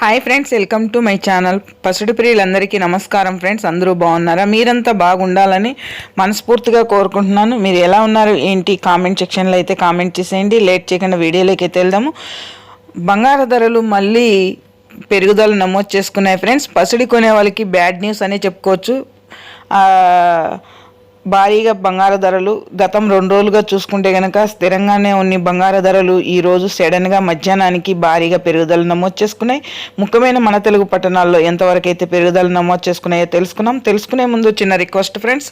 Hi friends welcome to my channel పసుడి ప్రియులందరికీ నమస్కారం friends అందరూ బాగున్నారా? మీరంతా బాగుండాలని మనస్ఫూర్తిగా కోరుకుంటున్నాను. మీరు ఎలా ఉన్నారు? ఏంటి? కామెంట్ సెక్షన్లో అయితే కామెంట్ చేసేయండి. లేట్ చేయకుండా వీడియోలోకి అయితే వెళ్దాము. బంగారు ధరలు మళ్ళీ పెరుగుదల నమోదు చేసుకున్నాయి ఫ్రెండ్స్ పసుడి కొనే వాళ్ళకి బ్యాడ్ న్యూస్ అనే చెప్పుకోవచ్చు. భారీగా బంగారు ధరలు గతం రెండు రోజులుగా చూసుకుంటే కనుక స్థిరంగానే ఉన్న బంగారు ధరలు ఈరోజు సడన్గా మధ్యాహ్నానికి భారీగా పెరుగుదల నమోదు చేసుకున్నాయి. ముఖ్యమైన మన తెలుగు పట్టణాల్లో ఎంతవరకు అయితే పెరుగుదల నమోదు చేసుకున్నాయో తెలుసుకున్నాం. తెలుసుకునే ముందు చిన్న రిక్వెస్ట్ ఫ్రెండ్స్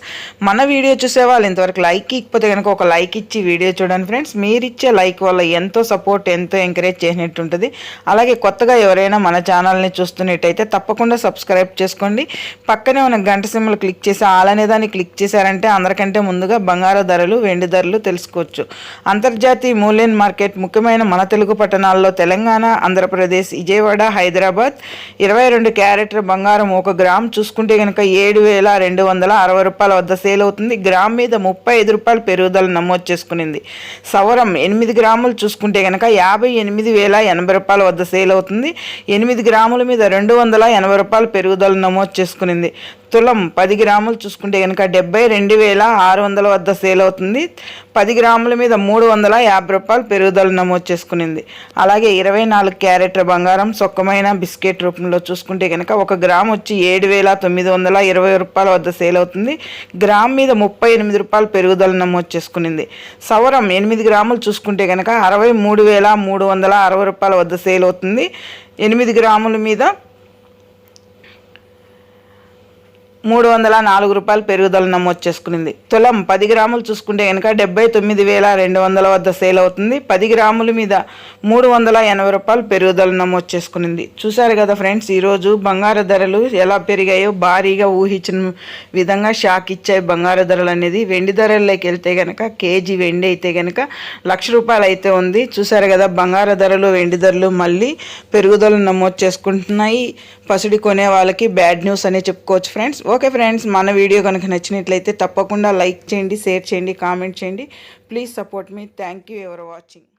మన వీడియో చూసే వాళ్ళు ఇంతవరకు లైక్ ఇకపోతే కనుక ఒక లైక్ ఇచ్చి వీడియో చూడండి ఫ్రెండ్స్ మీరు ఇచ్చే లైక్ వల్ల ఎంతో సపోర్ట్ ఎంతో ఎంకరేజ్ చేసినట్టు ఉంటుంది. అలాగే కొత్తగా ఎవరైనా మన ఛానల్ని చూస్తున్నట్టయితే తప్పకుండా సబ్స్క్రైబ్ చేసుకోండి. పక్కనే ఉన్న గంట సిమ్మలు క్లిక్ చేసి ఆల్ అనే దాన్ని క్లిక్ చేశారంటే అందరికంటే ముందుగా బంగారు ధరలు వెండి ధరలు తెలుసుకోవచ్చు. అంతర్జాతీయ మూల్యం మార్కెట్ ముఖ్యమైన మన తెలుగు పట్టణాల్లో తెలంగాణ ఆంధ్రప్రదేశ్ విజయవాడ హైదరాబాద్. ఇరవై రెండు క్యారెట్ బంగారం ఒక గ్రామ్. చూసుకుంటే కనుక ఏడు వేల రెండు వందల అరవై రూపాయల వద్ద సేల్ అవుతుంది. గ్రామ్ మీద ముప్పై ఐదు రూపాయలు పెరుగుదల నమోదు చేసుకునింది. సవరం ఎనిమిది గ్రాములు. చూసుకుంటే కనుక యాభై ఎనిమిది వేల ఎనభై రూపాయల వద్ద సేల్ అవుతుంది. ఎనిమిది గ్రాముల మీద రెండు వందల ఎనభై రూపాయలు పెరుగుదల నమోదు చేసుకునింది. తులం పది గ్రాములు. చూసుకుంటే కనుక డెబ్బై రెండు వేల ఆరు వందల వద్ద సేల్ అవుతుంది. పది గ్రాముల మీద మూడు వందల యాభై రూపాయలు పెరుగుదల నమోదు చేసుకునింది. అలాగే ఇరవై నాలుగు క్యారెట్ల బంగారం సొక్కమైన బిస్కెట్ రూపంలో చూసుకుంటే కనుక ఒక గ్రామ్ వచ్చి ఏడు వేల తొమ్మిది వందల ఇరవై రూపాయల వద్ద సేల్ అవుతుంది. గ్రామ్ మీద ముప్పై ఎనిమిది రూపాయలు పెరుగుదల నమోదు చేసుకునింది. సవరం ఎనిమిది గ్రాములు చూసుకుంటే కనుక అరవై మూడు వేల మూడు వందల అరవై రూపాయల వద్ద సేల్ అవుతుంది. ఎనిమిది గ్రాముల మీద మూడు వందల నాలుగు రూపాయలు పెరుగుదల నమోదు చేసుకునింది. తులం పది గ్రాములు చూసుకుంటే కనుక డెబ్బై తొమ్మిది వేల రెండు వందల వద్ద సేల్ అవుతుంది. పది గ్రాముల మీద మూడు వందల ఎనభై రూపాయలు పెరుగుదల నమోదు చేసుకునింది. చూశారు కదా ఫ్రెండ్స్ ఈరోజు బంగారు ధరలు ఎలా పెరిగాయో భారీగా ఊహించిన విధంగా షాక్ ఇచ్చాయి బంగారు ధరలు అనేది వెండి ధరల్లోకి వెళ్తే కనుక కేజీ వెండి అయితే కనుక లక్ష రూపాయలు అయితే ఉంది. చూశారు కదా బంగారు ధరలు వెండి ధరలు మళ్ళీ పెరుగుదల నమోదు చేసుకుంటున్నాయి. పసిడి కొనే వాళ్ళకి బ్యాడ్ న్యూస్ అనే చెప్పుకోవచ్చు ఫ్రెండ్స్. ఓకే ఫ్రెండ్స్ మన వీడియో కనుక నచ్చినట్లయితే తప్పకుండా లైక్ చేయండి షేర్ చేయండి కామెంట్ చేయండి. Please support me thank you ever watching